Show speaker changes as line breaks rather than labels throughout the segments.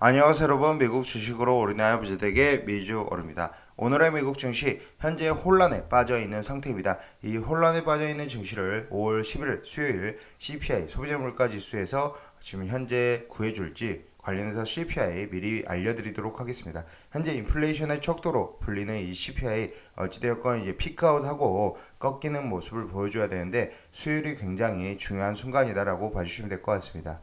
안녕하세요 여러분 미국 주식으로 우리나라 부재되게 미주 오릅니다. 오늘의 미국 증시 현재 혼란에 빠져 있는 상태입니다. 이 혼란에 빠져 있는 증시를 5월 11일 수요일 CPI 소비자 물가 지수에서 지금 현재 구해줄지 관련해서 CPI 미리 알려드리도록 하겠습니다. 현재 인플레이션의 척도로 불리는 이 CPI 어찌되었건 이제 피크아웃하고 꺾이는 모습을 보여줘야 되는데 수요일이 굉장히 중요한 순간이다라고 봐주시면 될 것 같습니다.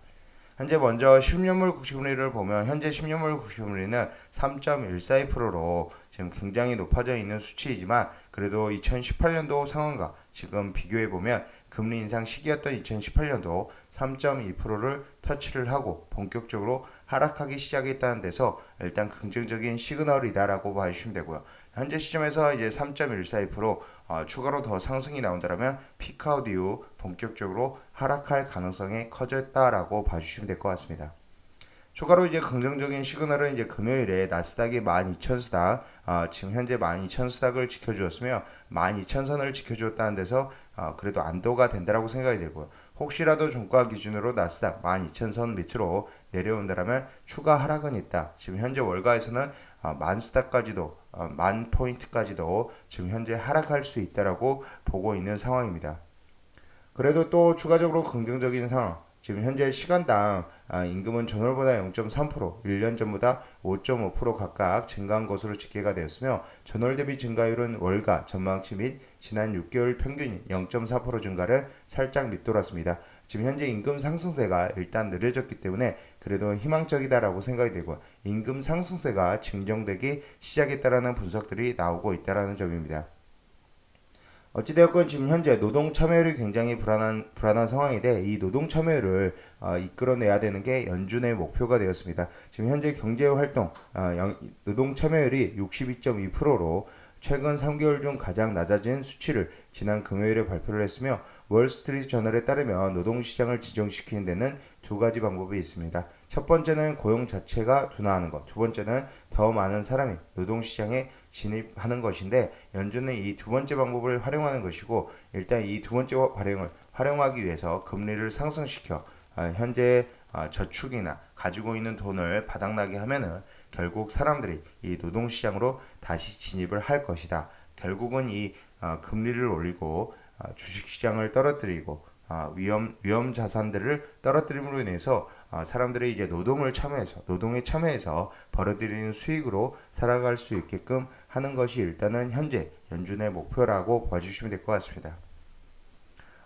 현재 먼저 10년물 국시금리를 보면 현재 10년물 국시금리는 3.14%로 지금 굉장히 높아져 있는 수치이지만 그래도 2018년도 상황과 지금 비교해 보면 금리 인상 시기였던 2018년도 3.2%를 터치를 하고 본격적으로 하락하기 시작했다는 데서 일단 긍정적인 시그널이다라고 봐주시면 되고요. 현재 시점에서 이제 3.142% 어, 추가로 더 상승이 나온다면 피크아웃 이후 본격적으로 하락할 가능성이 커졌다라고 봐주시면 될 것 같습니다. 추가로 이제 긍정적인 시그널은 이제 금요일에 나스닥이 12,000스닥, 어, 지금 현재 12,000스닥을 지켜주었으며 12,000선을 지켜주었다는 데서 어, 그래도 안도가 된다라고 생각이 되고요. 혹시라도 종가 기준으로 나스닥 12,000선 밑으로 내려온다면 추가 하락은 있다. 지금 현재 월가에서는 어, 만 스닥까지도 어, 만 포인트까지도 지금 현재 하락할 수 있다라고 보고 있는 상황입니다. 그래도 또 추가적으로 긍정적인 상황. 지금 현재 시간당 아, 임금은 전월보다 0.3%, 1년 전보다 5.5% 각각 증가한 것으로 집계가 되었으며 전월 대비 증가율은 월가 전망치 및 지난 6개월 평균인 0.4% 증가를 살짝 밑돌았습니다. 지금 현재 임금 상승세가 일단 느려졌기 때문에 그래도 희망적이다라고 생각이 되고 임금 상승세가 증정되기 시작했다라는 분석들이 나오고 있다라는 점입니다. 어찌되었건 지금 현재 노동 참여율이 굉장히 불안한 불안한 상황인데 이 노동 참여율을 어, 이끌어내야 되는 게 연준의 목표가 되었습니다. 지금 현재 경제 활동 어, 영, 노동 참여율이 62.2%로 최근 3개월 중 가장 낮아진 수치를 지난 금요일에 발표를 했으며 월스트리트 저널에 따르면 노동시장을 지정시키는 데는 두 가지 방법이 있습니다. 첫 번째는 고용 자체가 둔화하는 것, 두 번째는 더 많은 사람이 노동시장에 진입하는 것인데 연준은 이 두 번째 방법을 활용하는 것이고 일단 이 두 번째 활용을 활용하기 위해서 금리를 상승시켜 아, 현재 아, 저축이나 가지고 있는 돈을 바닥나게 하면은 결국 사람들이 이 노동시장으로 다시 진입을 할 것이다. 결국은 이 아, 금리를 올리고 주식시장을 떨어뜨리고 위험 위험 자산들을 떨어뜨림으로 인해서 사람들이 이제 노동을 참여해서 노동에 참여해서 벌어들이는 수익으로 살아갈 수 있게끔 하는 것이 일단은 현재 연준의 목표라고 봐주시면 될 것 같습니다.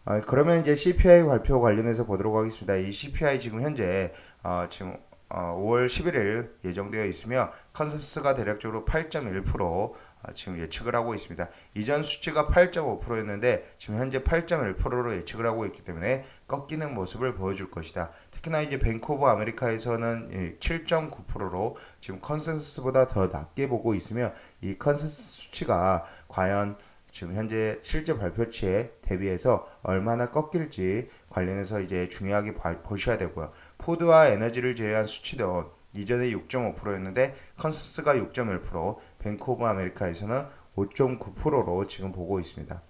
아, 그러면 이제 CPI 발표 관련해서 보도록 하겠습니다. 이 CPI 지금 현재 어, 지금 어, 5월 11일 예정되어 있으며 컨센서스가 대략적으로 8.1% 어, 지금 예측을 하고 있습니다. 이전 수치가 8.5%였는데 지금 현재 8.1%로 예측을 하고 있기 때문에 꺾이는 모습을 보여줄 것이다. 특히나 이제 뱅크 오브 아메리카에서는 7.9%로 지금 컨센서스보다 더 낮게 보고 있으며 이 컨센서스 수치가 과연 지금 현재 실제 발표치에 대비해서 얼마나 꺾일지 관련해서 이제 중요하게 보셔야 되고요. 푸드와 에너지를 제외한 수치도 이전에 6.5%였는데 컨서스가 6.1%, 뱅크 오브 아메리카에서는 5.9%로 지금 보고 있습니다.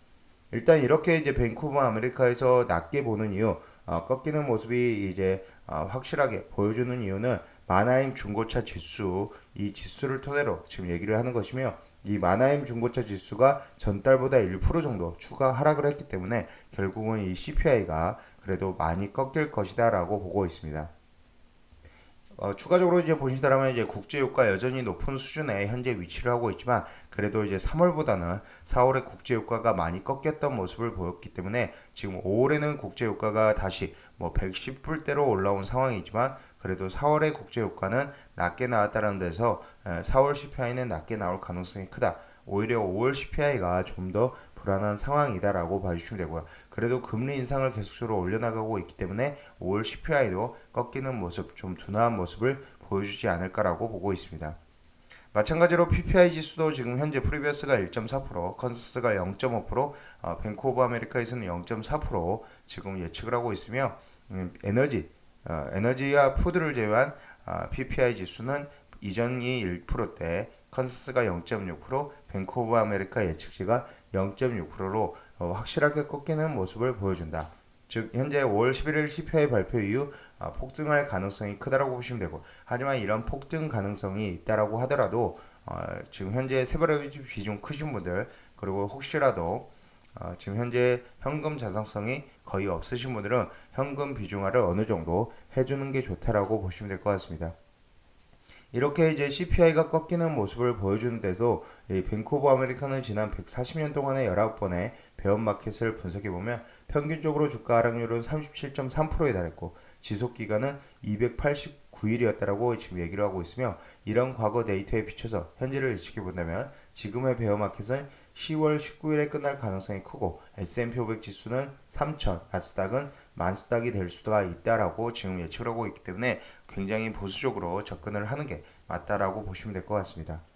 일단 이렇게 이제 오브 아메리카에서 낮게 보는 이유, 어, 꺾이는 모습이 이제 어, 확실하게 보여주는 이유는 마나임 중고차 지수, 이 지수를 토대로 지금 얘기를 하는 것이며 이 마나임 중고차 지수가 전달보다 1% 정도 추가 하락을 했기 때문에 결국은 이 CPI가 그래도 많이 꺾일 것이다라고 보고 있습니다. 어, 추가적으로 이제 보시다라면 이제 국제유가 여전히 높은 수준에 현재 위치를 하고 있지만 그래도 이제 3월보다는 4월에 국제유가가 많이 꺾였던 모습을 보였기 때문에 지금 5월에는 국제유가가 다시 뭐 110불대로 올라온 상황이지만 그래도 4월의 국제 유가는 낮게 나왔다는 데서 4월 CPI는 낮게 나올 가능성이 크다. 오히려 5월 CPI가 좀 더 불안한 상황이다라고 봐주시면 되고요. 그래도 금리 인상을 계속적으로 올려나가고 있기 때문에 5월 CPI도 꺾이는 모습, 좀 둔화한 모습을 보여주지 않을까라고 보고 있습니다. 마찬가지로 PPI 지수도 지금 현재 프리비어스가 1.4%, 컨서스가 0.5%, 어, 뱅크 오브 아메리카에서는 0.4% 지금 예측을 하고 있으며 음, 에너지, 어, 에너지와 푸드를 제외한 어, PPI 지수는 이전이 1%대, 컨스가 0.6%, 뱅크 오브 아메리카 예측치가 0.6%로 어, 확실하게 꺾이는 모습을 보여준다. 즉 현재 5월 11일 CPI 발표 이후 아, 폭등할 가능성이 크다라고 보시면 되고 하지만 이런 폭등 가능성이 있다라고 하더라도 어, 지금 현재 세벌레버리지 비중 크신 분들 그리고 혹시라도 어, 지금 현재 현금 자산성이 거의 없으신 분들은 현금 비중화를 어느 정도 해주는 게 좋다라고 보시면 될 것 같습니다. 이렇게 이제 CPI가 꺾이는 모습을 보여주는데도 이 오브 아메리카는 지난 140년 동안의 19번의 배원 마켓을 분석해 보면 평균적으로 주가 하락률은 37.3%에 달했고 지속 기간은 289일이었다라고 지금 얘기를 하고 있으며 이런 과거 데이터에 비춰서 현재를 예측해 본다면 지금의 베어 마켓은 10월 19일에 끝날 가능성이 크고 S&P 500 지수는 3,000, 나스닥은 만스닥이 될 수가 있다라고 지금 예측을 하고 있기 때문에 굉장히 보수적으로 접근을 하는 게 맞다라고 보시면 될 것 같습니다.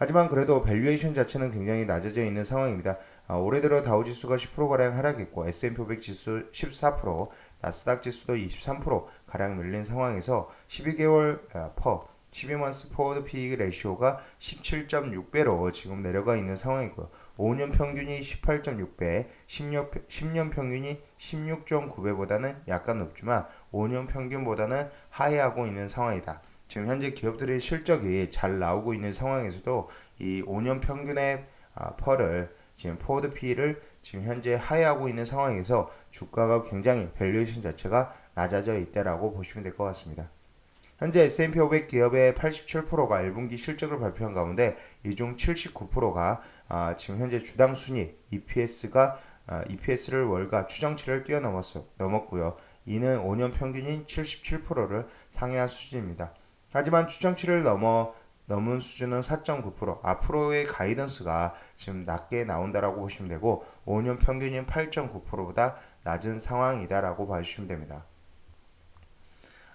하지만 그래도 밸류에이션 자체는 굉장히 낮아져 있는 상황입니다. 아, 올해 들어 다우 지수가 10%가량 하락했고 S&P 500 지수 14%, 나스닥 지수도 23%가량 밀린 상황에서 12개월 아, 퍼 12months forward PE 레시오가 17.6배로 지금 내려가 있는 상황이고요. 5년 평균이 18.6배, 10년, 10년 평균이 16.9배보다는 약간 높지만 5년 평균보다는 하회하고 있는 상황이다. 지금 현재 기업들의 실적이 잘 나오고 있는 상황에서도 이 5년 평균의 아, 펄을 지금 포워드 P를 지금 현재 하회하고 있는 상황에서 주가가 굉장히 밸류에이션 자체가 낮아져 있다라고 보시면 될 것 같습니다. 현재 S&P 500 기업의 87%가 1분기 실적을 발표한 가운데 이 중 79%가 아, 지금 현재 주당 순위 EPS가 아, EPS를 월가 추정치를 뛰어넘었어 넘었고요. 이는 5년 평균인 77%를 상회한 수준입니다. 하지만 추정치를 넘어 넘은 수준은 4.9% 앞으로의 가이던스가 지금 낮게 나온다라고 보시면 되고 5년 평균인 8.9%보다 낮은 상황이다라고 봐주시면 됩니다.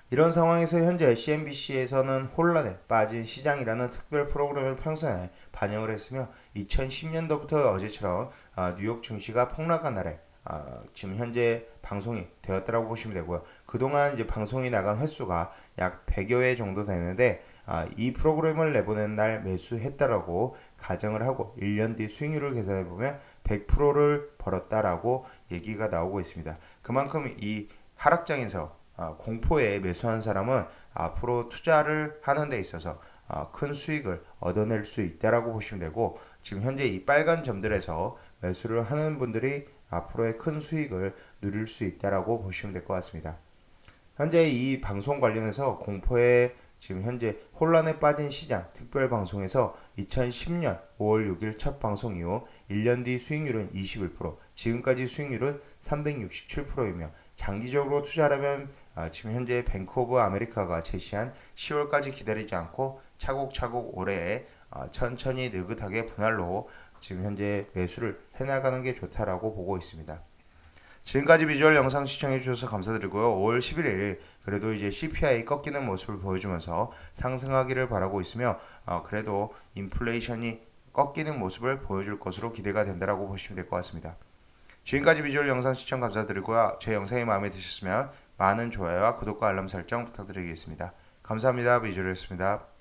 이런 상황에서 현재 CNBC에서는 혼란에 빠진 시장이라는 특별 프로그램을 평선에 반영을 했으며 2010년도부터 어제처럼 아, 뉴욕 증시가 폭락한 날에 아, 지금 현재 방송이 되었다라고 보시면 되고요. 그동안 이제 방송이 나간 횟수가 약 100여 회 정도 되는데 아, 이 프로그램을 내보낸 날 매수했다라고 가정을 하고 1년 뒤 수익률을 계산해 보면 100%를 벌었다라고 얘기가 나오고 있습니다. 그만큼 이 하락장에서 아, 공포에 매수한 사람은 앞으로 투자를 하는 데 있어서 아, 큰 수익을 얻어낼 수 있다라고 보시면 되고 지금 현재 이 빨간 점들에서 매수를 하는 분들이 앞으로의 큰 수익을 누릴 수 있다라고 보시면 될 것 같습니다. 현재 이 방송 관련해서 공포에 지금 현재 혼란에 빠진 시장 특별 방송에서 2010년 5월 6일 첫 방송 이후 1년 뒤 수익률은 21%, 지금까지 수익률은 367%이며 장기적으로 투자하려면 아, 지금 현재 뱅크 오브 아메리카가 제시한 10월까지 기다리지 않고 차곡차곡 올해 아, 천천히 느긋하게 분할로 지금 현재 매수를 해나가는 게 좋다라고 보고 있습니다. 지금까지 비주얼 영상 시청해 주셔서 감사드리고요. 5월 11일 그래도 이제 CPI 꺾이는 모습을 보여주면서 상승하기를 바라고 있으며 어, 그래도 인플레이션이 꺾이는 모습을 보여줄 것으로 기대가 된다라고 보시면 될 것 같습니다. 지금까지 비주얼 영상 시청 감사드리고요. 제 영상이 마음에 드셨으면 많은 좋아요와 구독과 알람 설정 부탁드리겠습니다. 감사합니다. 비주얼이었습니다.